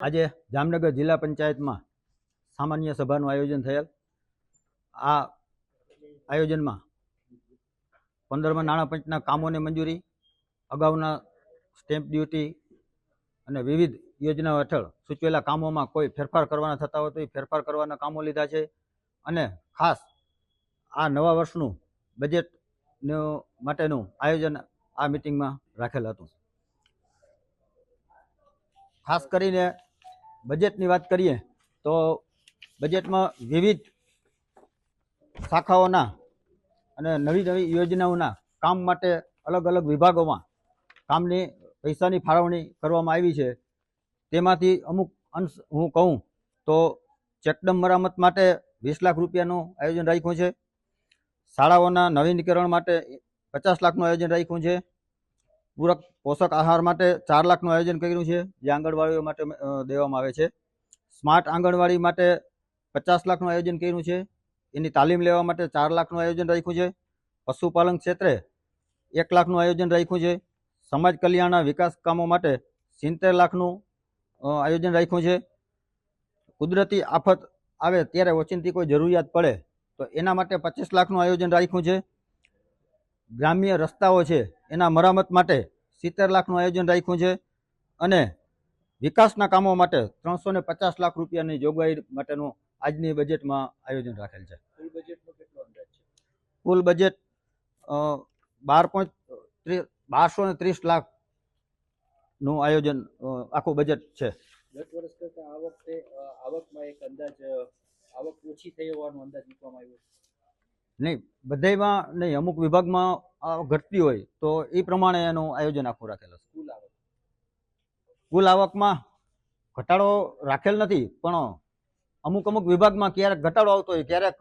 આજે જામનગર જિલ્લા પંચાયતમાં સામાન્ય સભાનું આયોજન થયેલ. આ આયોજનમાં પંદરમાં નાણાં પંચના કામોને મંજૂરી, અગાઉના સ્ટેમ્પ ડ્યુટી અને વિવિધ યોજનાઓ હેઠળ સૂચવેલા કામોમાં કોઈ ફેરફાર કરવાના થતા હોય તો એ ફેરફાર કરવાના કામો લીધા છે. અને ખાસ આ નવા વર્ષનું બજેટ માટેનું આયોજન આ મિટિંગમાં રાખેલ હતું. ખાસ કરીને બજેટની વાત કરીએ, તો બજેટમાં વિવિધ શાખાઓના અને નવી નવી યોજનાઓના કામ માટે અલગ અલગ વિભાગોમાં કામની, પૈસાની ફાળવણી કરવામાં આવી છે. તેમાંથી અમુક અંશ હું કહું, તો ચેકડમ મરામત માટે વીસ લાખ રૂપિયાનું આયોજન રાખ્યું છે. શાળાઓના નવીનીકરણ માટે પચાસ લાખનું આયોજન રાખ્યું છે. પૂરક પોષક આહાર માટે ચાર લાખનું આયોજન કર્યું છે, જે આંગણવાડીઓ માટે દેવામાં આવે છે. સ્માર્ટ આંગણવાડી માટે પચાસ લાખનું આયોજન કર્યું છે. એની તાલીમ લેવા માટે ચાર લાખનું આયોજન રાખ્યું છે. પશુપાલન ક્ષેત્રે એક લાખનું આયોજન રાખ્યું છે. સમાજ કલ્યાણના વિકાસ કામો માટે સિત્તેર લાખનું આયોજન રાખ્યું છે. કુદરતી આફત આવે ત્યારે ઓચિંતી કોઈ જરૂરિયાત પડે તો એના માટે પચીસ લાખનું આયોજન રાખ્યું છે. ગ્રામ્ય રસ્તાઓ છે એના મરામત માટે સિત્તેર લાખનું આયોજન રાખ્યું છે અને વિકાસના કામો માટે ત્રણસો ને પચાસ લાખ રૂપિયાની જોગવાઈ માટેનું આજની બજેટમાં આયોજન રાખેલ છે. કુલ બજેટનો અંદાજ છે? કુલ બજેટ બાર પોઈન્ટ બારસો ને ત્રીસ લાખનું આયોજન આખું બજેટ છે. ગત વર્ષ કરતા આ વખતે આવકમાં એક અંદાજ આવક ઓછી થઈ હોવાનો અંદાજ મૂકવામાં આવ્યો છે. નહીં બધાયમાં નહીં અમુક વિભાગમાં ઘટતી હોય તો એ પ્રમાણે એનું આયોજન આખું રાખેલું છે. કુલ આવક. કુલ આવકમાં ઘટાડો રાખેલ નથી પણ અમુક અમુક વિભાગમાં ક્યારેક ઘટાડો આવતો હોય ક્યારેક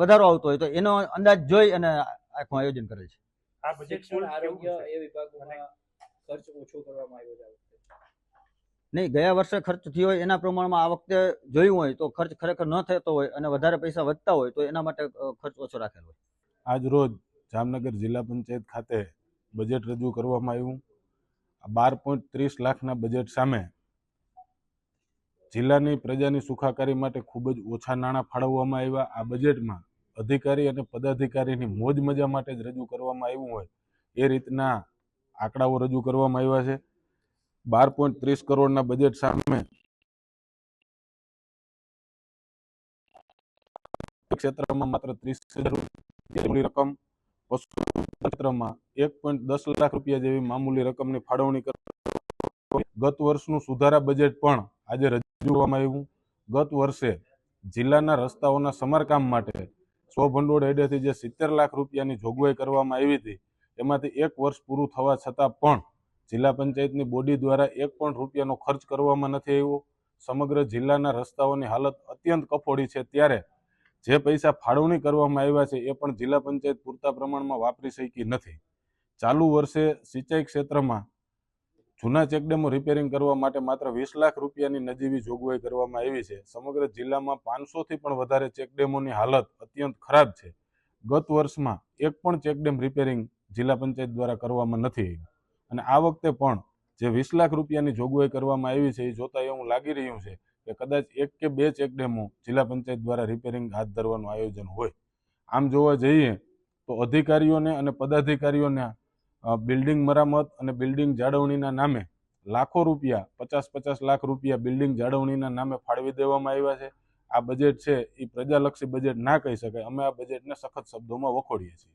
વધારો આવતો હોય તો એનો અંદાજ જોઈ અને આખું આયોજન કરે છે. આ બજેટ આરોગ્ય એ વિભાગોમાં ખર્ચ ઓછો કરવામાં આવ્યો છે. આ વખતે નહીં, ગયા વર્ષે ખર્ચ થયો હોય એના પ્રમાણમાં આ વખતે જોયું હોય તો ખર્ચ ખરેખર ન થતો હોય અને વધારે પૈસા વધતા હોય તો એના માટે ખર્ચ ઓછો રાખેલો હોય. આજ રોજ જામનગર જિલ્લા પંચાયત ખાતે બજેટ રજૂ કરવામાં આવ્યું. બાર પોઈન્ટ ત્રીસ લાખના બજેટ સામે જિલ્લાની પ્રજાની સુખાકારી માટે ખૂબ જ ઓછા નાણાં ફાળવવામાં આવ્યા. આ બજેટમાં અધિકારી અને પદાધિકારીની મોજ મજા માટે જ રજૂ કરવામાં આવ્યું હોય એ રીતના આંકડાઓ રજૂ કરવામાં આવ્યા છે. બાર પોઈન્ટ ત્રીસ કરોડના બજેટ સામે ક્ષેત્રમાં માત્ર ત્રીસ હજાર રકમ ક્ષેત્રમાં એક પોઈન્ટ દસ લાખ રૂપિયા જેવી મામૂલી રકમની ફાળવણી ગત વર્ષનું સુધારા બજેટ પણ આજે રજૂ કરવામાં આવ્યું. ગત વર્ષે જિલ્લાના રસ્તાઓના સમારકામ માટે સો ભંડોળ હેડેથી જે સિત્તેર લાખ રૂપિયાની જોગવાઈ કરવામાં આવી હતી, એમાંથી એક વર્ષ પૂરું થવા છતાં પણ જિલ્લા પંચાયતની બોડી દ્વારા એક પણ રૂપિયાનો ખર્ચ કરવામાં નથી આવ્યો. સમગ્ર જિલ્લાના રસ્તાઓની હાલત અત્યંત કફોડી છે. ત્યારે જે પૈસા ફાળવણી કરવામાં આવ્યા છે એ પણ જિલ્લા પંચાયત પૂરતા પ્રમાણમાં વાપરી શકી નથી. ચાલુ વર્ષે સિંચાઈ ક્ષેત્રમાં જૂના ચેકડેમો રિપેરિંગ કરવા માટે માત્ર વીસ લાખ રૂપિયાની નજીવી જોગવાઈ કરવામાં આવી છે. સમગ્ર જિલ્લામાં પાંચસોથી પણ વધારે ચેકડેમોની હાલત અત્યંત ખરાબ છે. ગત વર્ષમાં એક પણ ચેકડેમ રિપેરિંગ જિલ્લા પંચાયત દ્વારા કરવામાં નથી આવ્યું. અને આ વખતે પણ જે વીસ લાખ રૂપિયાની જોગવાઈ કરવામાં આવી છે, એ જોતા એવું લાગી રહ્યું છે કે કદાચ એક કે બે ચેકડેમો જિલ્લા પંચાયત દ્વારા રિપેરિંગ હાથ ધરવાનું આયોજન હોય. આમ જોવા જઈએ તો અધિકારીઓને અને પદાધિકારીઓને બિલ્ડિંગ મરામત અને બિલ્ડિંગ જાળવણીના નામે લાખો રૂપિયા, પચાસ પચાસ લાખ રૂપિયા બિલ્ડિંગ જાળવણીના નામે ફાળવી દેવામાં આવ્યા છે. આ બજેટ છે, એ પ્રજાલક્ષી બજેટ ના કહી શકાય. અમે આ બજેટને સખત શબ્દોમાં વખોડીએ છીએ.